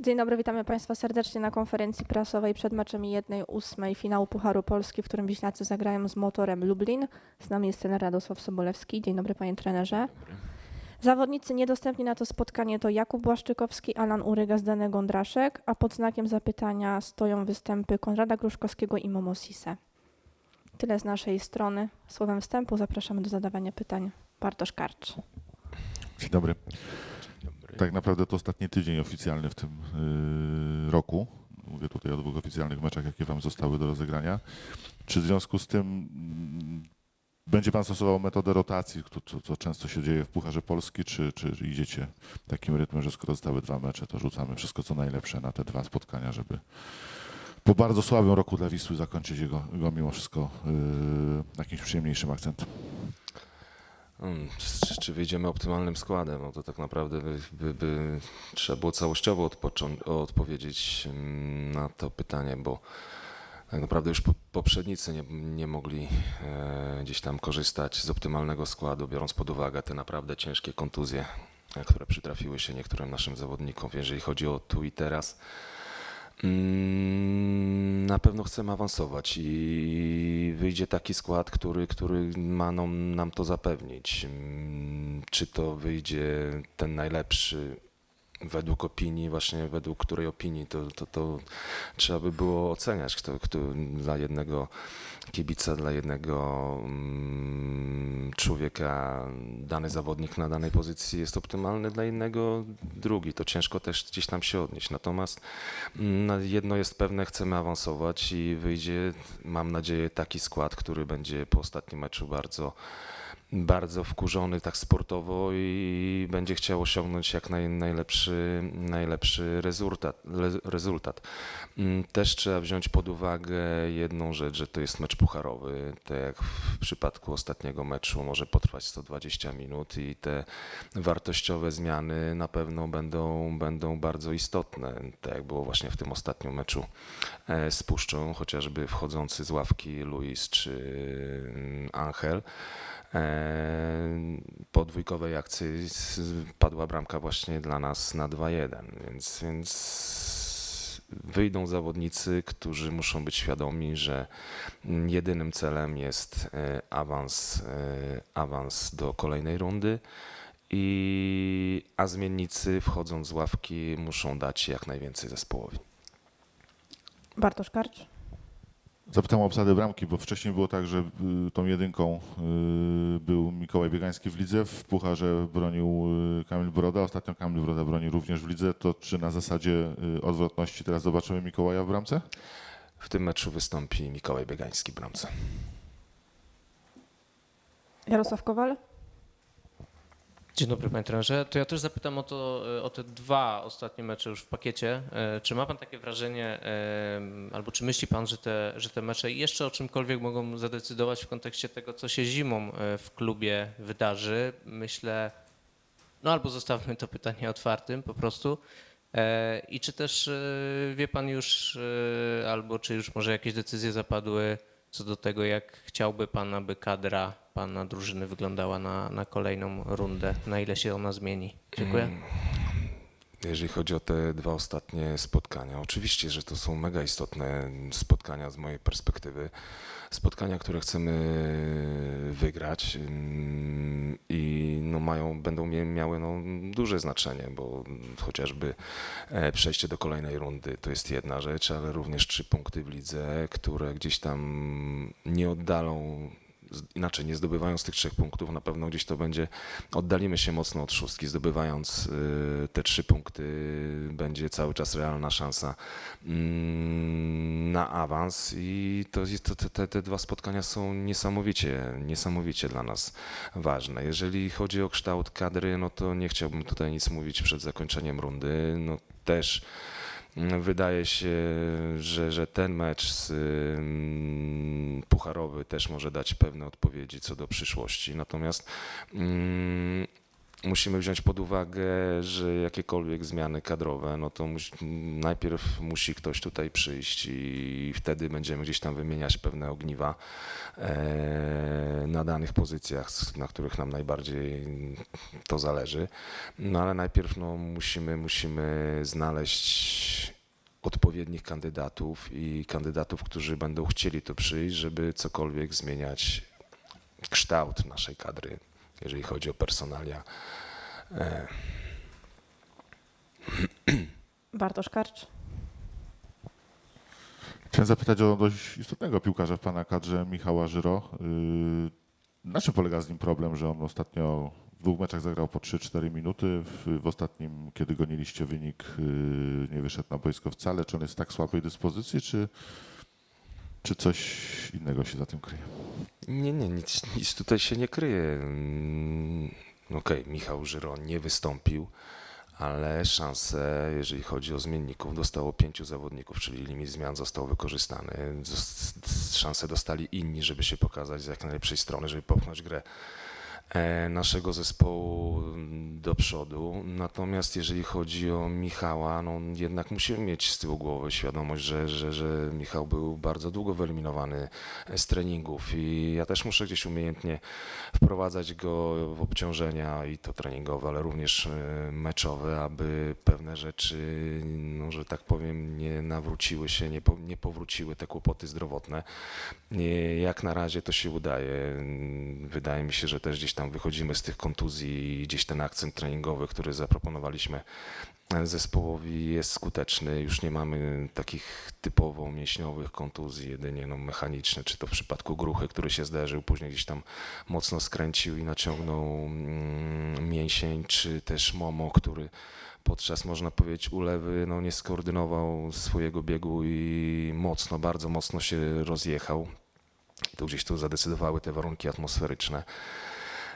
Dzień dobry, witamy Państwa serdecznie na konferencji prasowej przed meczem 1-8 finału Pucharu Polski, w którym Wiśniacy zagrają z Motorem Lublin. Z nami jest trener Radosław Sobolewski. Dzień dobry Panie Trenerze. Zawodnicy niedostępni na to spotkanie to Jakub Błaszczykowski, Alan Uryga, Zdany Gondraszek, a pod znakiem zapytania stoją występy Konrada Gruszkowskiego i Momo Sise. Tyle z naszej strony. Słowem wstępu zapraszamy do zadawania pytań. Bartosz Karcz. Dzień dobry. Tak naprawdę to ostatni tydzień oficjalny w tym yy, roku. Mówię tutaj o dwóch oficjalnych meczach, jakie Wam zostały do rozegrania. Czy w związku z tym mm, będzie Pan stosował metodę rotacji, co, co często się dzieje w Pucharze Polski, czy, czy idziecie takim rytmem, że skoro zostały dwa mecze, to rzucamy wszystko co najlepsze na te dwa spotkania, żeby po bardzo słabym roku dla Wisły zakończyć go, go mimo wszystko yy, jakimś przyjemniejszym akcentem? Hmm, Czy, czy wyjdziemy optymalnym składem? No to tak naprawdę by, by, by trzeba było całościowo odpowiedzieć mm, na to pytanie, bo tak naprawdę już po, poprzednicy nie, nie mogli e, gdzieś tam korzystać z optymalnego składu, biorąc pod uwagę te naprawdę ciężkie kontuzje, e, które przytrafiły się niektórym naszym zawodnikom. Jeżeli chodzi o tu i teraz, Mm, Na pewno chcemy awansować i wyjdzie taki skład, który, który ma nam, nam to zapewnić. Mm, Czy to wyjdzie ten najlepszy według opinii, właśnie według której opinii, to, to, to trzeba by było oceniać, kto, kto dla jednego kibica, dla jednego mm, człowieka dany zawodnik na danej pozycji jest optymalny, dla innego drugi. To ciężko też gdzieś tam się odnieść. Natomiast Mm, No, jedno jest pewne, chcemy awansować i wyjdzie, mam nadzieję, taki skład, który będzie po ostatnim meczu bardzo, bardzo wkurzony tak sportowo i będzie chciał osiągnąć jak naj, najlepszy, najlepszy rezultat, rezultat. Mm, Też trzeba wziąć pod uwagę jedną rzecz, że to jest mecz pucharowy. Tak jak w przypadku ostatniego meczu może potrwać 120 minut i te wartościowe zmiany na pewno będą, będą bardzo istotne, tak jak było właśnie w tym ostatnim meczu e, z Puszczą, chociażby wchodzący z ławki Luis czy mm, Angel. Po dwójkowej akcji padła bramka właśnie dla nas na 2-1, więc, więc wyjdą zawodnicy, którzy muszą być świadomi, że jedynym celem jest e, awans, e, awans do kolejnej rundy. I, a zmiennicy wchodząc z ławki muszą dać jak najwięcej zespołowi. Bartosz Karcz. Zapytam o obsadę bramki, bo wcześniej było tak, że y, tą jedynką y, był Mikołaj Biegański w lidze, w Pucharze bronił y, Kamil Broda, ostatnio Kamil Broda broni również w lidze, to czy na zasadzie odwrotności teraz zobaczymy Mikołaja w bramce? W tym meczu wystąpi Mikołaj Biegański w bramce. Jarosław Kowal. Dzień dobry panie trenerze. To ja też zapytam o, to, e, o te dwa ostatnie mecze już w pakiecie. E, Czy ma pan takie wrażenie, e, albo czy myśli pan, że te, że te mecze jeszcze o czymkolwiek mogą zadecydować w kontekście tego, co się zimą w klubie wydarzy? Myślę, no albo zostawmy to pytanie otwartym po prostu. I czy też wie pan już, albo czy już może jakieś decyzje zapadły co do tego, jak chciałby pan, aby kadra pana drużyny wyglądała na, na kolejną rundę, na ile się ona zmieni? Dziękuję. Jeżeli chodzi o te dwa ostatnie spotkania, oczywiście, że to są mega istotne spotkania z mojej perspektywy. Spotkania, które chcemy wygrać mm, i no mają, będą miały no duże znaczenie, bo chociażby e, przejście do kolejnej rundy to jest jedna rzecz, ale również trzy punkty w lidze, które gdzieś tam nie oddalą inaczej, nie zdobywając tych trzech punktów, na pewno gdzieś to będzie, oddalimy się mocno od szóstki, zdobywając y, te trzy punkty, będzie cały czas realna szansa mm, na awans i to, to, te- te, dwa spotkania są niesamowicie, niesamowicie dla nas ważne. Jeżeli chodzi o kształt kadry, no to nie chciałbym tutaj nic mówić przed zakończeniem rundy, no też Wydaje się, że, że ten mecz z, ym, pucharowy też może dać pewne odpowiedzi co do przyszłości. Natomiast mm, musimy wziąć pod uwagę, że jakiekolwiek zmiany kadrowe, no to najpierw musi ktoś tutaj przyjść i wtedy będziemy gdzieś tam wymieniać pewne ogniwa e, na danych pozycjach, na których nam najbardziej to zależy. No ale najpierw no, musimy, musimy znaleźć odpowiednich kandydatów i kandydatów, którzy będą chcieli tu przyjść, żeby cokolwiek zmieniać kształt naszej kadry, jeżeli chodzi o personalia. E, Bartosz Karcz. Chciałem zapytać o dość istotnego piłkarza w pana kadrze, Michała Żyro. Yy, Na czym polega z nim problem, że on ostatnio w dwóch meczach zagrał po 3-4 minuty, w, w ostatnim, kiedy goniliście wynik, yy, nie wyszedł na boisko wcale. Czy on jest w tak słabej dyspozycji, czy, czy coś innego się za tym kryje? Nie, nie, nic, nic tutaj się nie kryje. Mm, Okej, Michał Żyro nie wystąpił, ale szanse, jeżeli chodzi o zmienników, dostało pięciu zawodników, czyli limit zmian został wykorzystany. Szanse dostali inni, żeby się pokazać z jak najlepszej strony, żeby popchnąć grę naszego zespołu do przodu. Natomiast jeżeli chodzi o Michała, no jednak musimy mieć z tyłu głowy świadomość, że, że, że Michał był bardzo długo wyeliminowany z treningów i ja też muszę gdzieś umiejętnie wprowadzać go w obciążenia i to treningowe, ale również e, meczowe, aby pewne rzeczy, no, że tak powiem, nie nawróciły się, nie, po, nie powróciły te kłopoty zdrowotne. Nie, jak na razie to się udaje. Wydaje mi się, że też gdzieś tam wychodzimy z tych kontuzji i gdzieś ten akcent treningowy, który zaproponowaliśmy zespołowi jest skuteczny. Już nie mamy takich typowo mięśniowych kontuzji, jedynie no, mechaniczne, czy to w przypadku gruchy, który się zderzył, później gdzieś tam mocno skręcił i naciągnął mm, mięsień, czy też Momo, który podczas, można powiedzieć, ulewy no, nie skoordynował swojego biegu i mocno, bardzo mocno się rozjechał. I tu gdzieś tu zadecydowały te warunki atmosferyczne.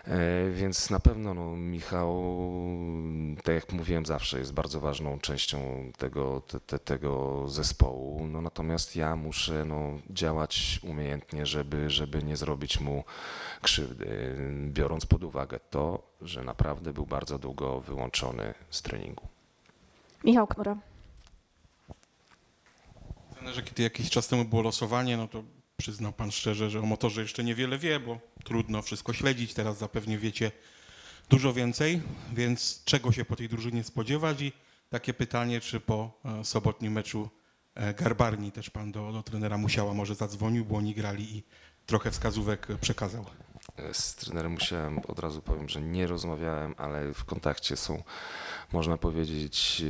E, Więc na pewno no, Michał, tak jak mówiłem zawsze, jest bardzo ważną częścią tego, te, te, tego zespołu. No, natomiast ja muszę no, działać umiejętnie, żeby, żeby nie zrobić mu krzywdy, biorąc pod uwagę to, że naprawdę był bardzo długo wyłączony z treningu. Michał Knura. że kiedy jakiś czas temu było losowanie, no to przyznał pan szczerze, że o motorze jeszcze niewiele wie, bo trudno wszystko śledzić. Teraz zapewne wiecie dużo więcej, więc czego się po tej drużynie spodziewać? I takie pytanie, czy po e, sobotnim meczu e, Garbarni też pan do, do trenera Musiała może zadzwonił, bo oni grali i trochę wskazówek przekazał. Z trenerem musiałem, od razu powiem, że nie rozmawiałem, ale w kontakcie są, można powiedzieć,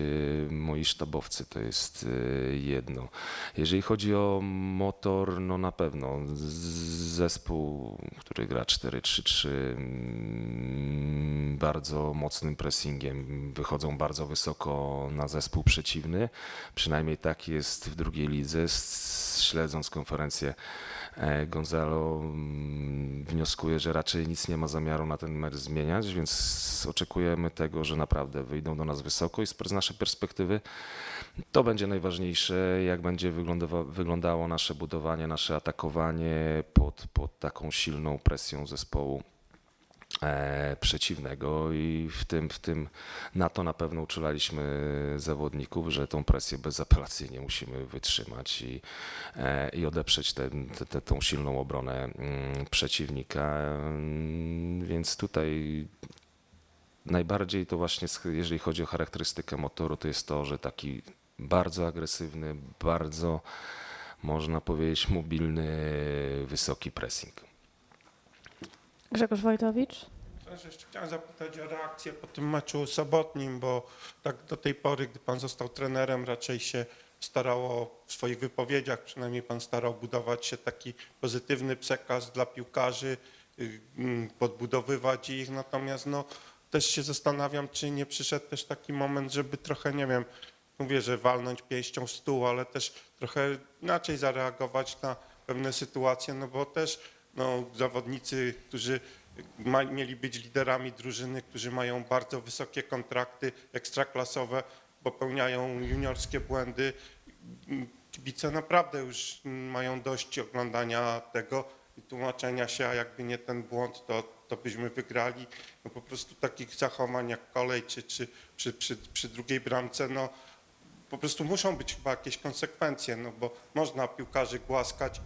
e, moi sztabowcy, to jest e, jedno. Jeżeli chodzi o motor, no na pewno zespół, który gra 4-3-3, mm, bardzo mocnym pressingiem, wychodzą bardzo wysoko na zespół przeciwny, przynajmniej tak jest w drugiej lidze, śledząc konferencję E, Gonzalo mm, wnioskuje, że raczej nic nie ma zamiaru na ten mecz zmieniać, więc oczekujemy tego, że naprawdę wyjdą do nas wysoko i z naszej perspektywy to będzie najważniejsze, jak będzie wyglądało nasze budowanie, nasze atakowanie pod, pod taką silną presją zespołu. e, przeciwnego i w tym, w tym na to na pewno uczulaliśmy zawodników, że tą presję bezapelacyjnie musimy wytrzymać i, e, i odeprzeć ten, te, te, tą silną obronę mm, przeciwnika. Mm, Więc tutaj najbardziej to właśnie, jeżeli chodzi o charakterystykę motoru, to jest to, że taki bardzo agresywny, bardzo można powiedzieć mobilny, wysoki pressing. Grzegorz Wojtowicz. Też jeszcze chciałem zapytać o reakcję po tym meczu sobotnim, bo tak do tej pory, gdy pan został trenerem, raczej się starało w swoich wypowiedziach, przynajmniej pan starał budować się taki pozytywny przekaz dla piłkarzy, y, mm, podbudowywać ich, natomiast no, też się zastanawiam, czy nie przyszedł też taki moment, żeby trochę, nie wiem, mówię, że walnąć pięścią w stół, ale też trochę inaczej zareagować na pewne sytuacje, no bo też no, zawodnicy, którzy ma, mieli być liderami drużyny, którzy mają bardzo wysokie kontrakty ekstraklasowe, popełniają juniorskie błędy. Kibice naprawdę już mają dość oglądania tego, i tłumaczenia się, a jakby nie ten błąd, to, to byśmy wygrali. No po prostu takich zachowań jak kolej czy, czy przy, przy, przy drugiej bramce, no po prostu muszą być chyba jakieś konsekwencje, no bo można piłkarzy głaskać,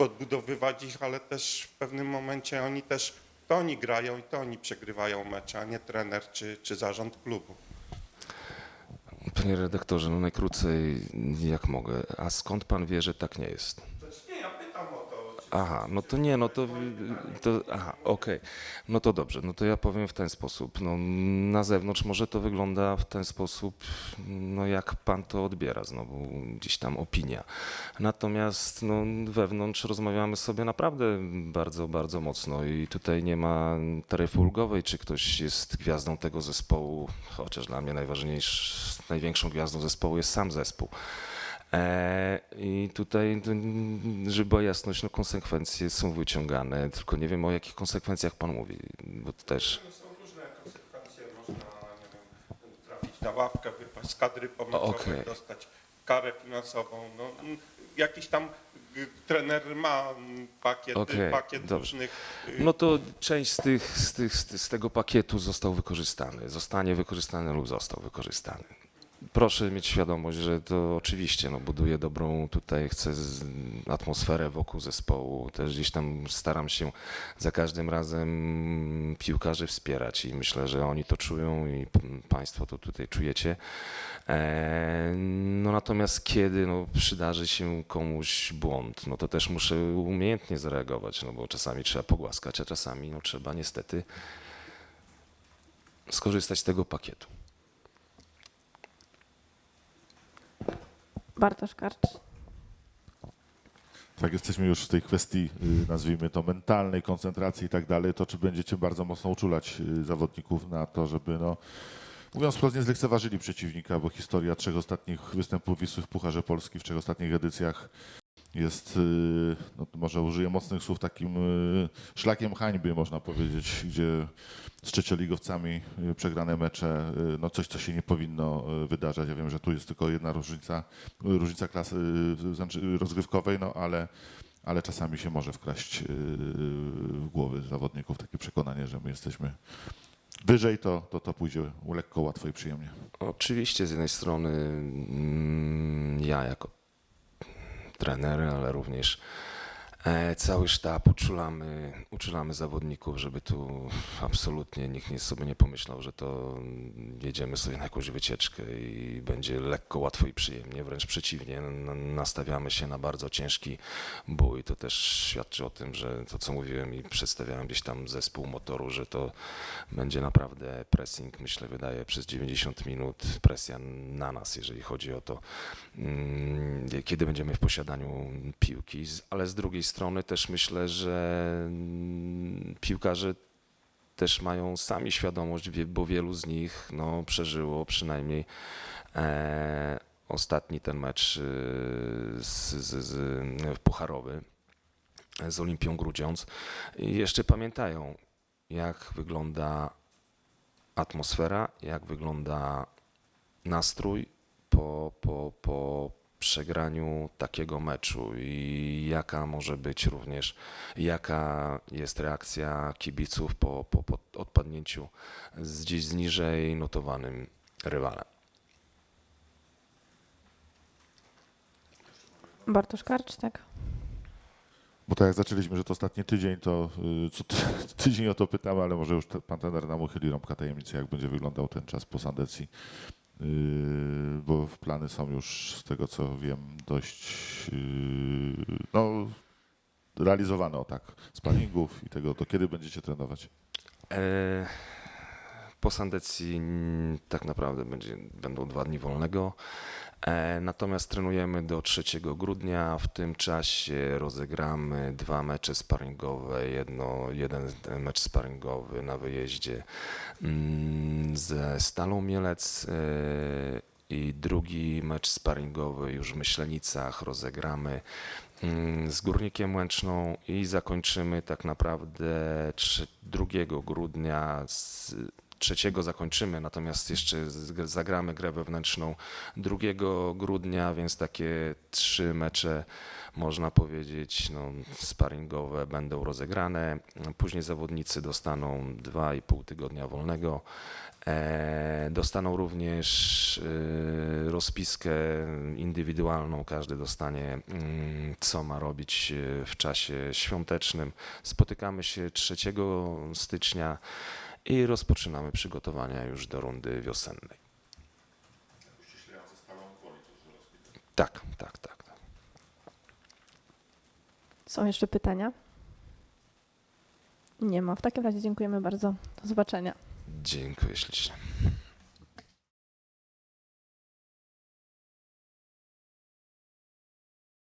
podbudowywać ich, ale też w pewnym momencie oni też, to oni grają i to oni przegrywają mecze, a nie trener czy, czy zarząd klubu. Panie redaktorze, no najkrócej jak mogę. A skąd pan wie, że tak nie jest? Nie, ja pytam o to. Aha, no to nie, no to, to aha, okej. No to dobrze, no to ja powiem w ten sposób. No, na zewnątrz może to wygląda w ten sposób, no jak pan to odbiera, znowu gdzieś tam opinia. Natomiast no, wewnątrz rozmawiamy sobie naprawdę bardzo, bardzo mocno i tutaj nie ma taryfy ulgowej, czy ktoś jest gwiazdą tego zespołu, chociaż dla mnie najważniejszą, największą gwiazdą zespołu jest sam zespół. E, I tutaj, żeby była jasność, no konsekwencje są wyciągane, tylko nie wiem o jakich konsekwencjach pan mówi, bo to też... Są różne konsekwencje, można wiem, trafić na ławkę, wypaść z kadry pomysłowej, Okej. dostać karę finansową. No, jakiś tam trener ma pakiet, y, Okej, pakiet dobrze. różnych y, No to część z, tych, z, tych- z tego pakietu został wykorzystany, zostanie wykorzystany lub został wykorzystany. Proszę mieć świadomość, że to oczywiście no, buduje dobrą tutaj, chcę atmosferę wokół zespołu. Też gdzieś tam staram się za każdym razem piłkarzy wspierać i myślę, że oni to czują i Państwo to tutaj czujecie. E, no natomiast kiedy no, przydarzy się komuś błąd, no to też muszę umiejętnie zareagować, no bo czasami trzeba pogłaskać, a czasami no, trzeba niestety skorzystać z tego pakietu. Bartosz Karcz. Tak, jesteśmy już w tej kwestii, y, nazwijmy to, mentalnej koncentracji i tak dalej, to czy będziecie bardzo mocno uczulać y, zawodników na to, żeby, no, mówiąc wprost, nie zlekceważyli przeciwnika, bo historia trzech ostatnich występów Wisły w Pucharze Polski, w trzech ostatnich edycjach jest, y, no, może użyję mocnych słów, takim y, szlakiem hańby, można powiedzieć, gdzie z trzecioligowcami y, przegrane mecze, no coś, co się nie powinno wydarzać. Ja wiem, że tu jest tylko jedna różnica, różnica klasy znaczy rozgrywkowej, no ale, ale czasami się może wkraść w głowy zawodników takie przekonanie, że my jesteśmy wyżej, to to, to pójdzie lekko, łatwo i przyjemnie. Oczywiście z jednej strony mm, ja jako trener, ale również cały sztab uczulamy, uczulamy zawodników, żeby tu absolutnie nikt nie sobie nie pomyślał, że to jedziemy sobie na jakąś wycieczkę i będzie lekko, łatwo i przyjemnie. Wręcz przeciwnie, nastawiamy się na bardzo ciężki bój. To też świadczy o tym, że to co mówiłem i przedstawiałem gdzieś tam zespół motoru, że to będzie naprawdę pressing, myślę, wydaje przez 90 minut presja na nas, jeżeli chodzi o to, mm, kiedy będziemy w posiadaniu piłki, ale z drugiej strony też myślę, że mm, piłkarze też mają sami świadomość, bo wielu z nich no, przeżyło przynajmniej e, ostatni ten mecz y, z, z, z, pucharowy z Olimpią Grudziądz. I jeszcze pamiętają, jak wygląda atmosfera, jak wygląda nastrój po, po, po przegraniu takiego meczu i jaka może być również, jaka jest reakcja kibiców po, po, po odpadnięciu z gdzieś z niżej notowanym rywalem. Bartosz Karcz, tak. Bo tak jak zaczęliśmy, że to ostatni tydzień, to y, co ty, tydzień o to pytamy, ale może już pan trener nam uchyli rąbka tajemnicy, jak będzie wyglądał ten czas po Sandecji. Yy, bo plany są już, z tego co wiem, dość yy, no, realizowane, o tak, sparingów i tego, to kiedy będziecie trenować? E, Po Sandecji mm, tak naprawdę będzie, będą dwa dni wolnego. E, Natomiast trenujemy do 3 grudnia. W tym czasie rozegramy dwa mecze sparingowe. Jedno, jeden mecz sparingowy na wyjeździe mm, ze Stalą Mielec e, i drugi mecz sparingowy już w Myślenicach rozegramy mm, z Górnikiem Łęczną i zakończymy tak naprawdę 3, 2 grudnia z trzeciego zakończymy, natomiast jeszcze zagramy grę wewnętrzną 2 grudnia, więc takie trzy mecze można powiedzieć, no, sparingowe będą rozegrane. Później zawodnicy dostaną 2,5 tygodnia wolnego. E, dostaną również e, rozpiskę indywidualną. Każdy dostanie, mm, co ma robić e, w czasie świątecznym. Spotykamy się 3 stycznia i rozpoczynamy przygotowania już do rundy wiosennej. Tak, tak, tak. tak. Są jeszcze pytania? Nie ma. W takim razie dziękujemy bardzo. Do zobaczenia. Dziękuję ślicznie.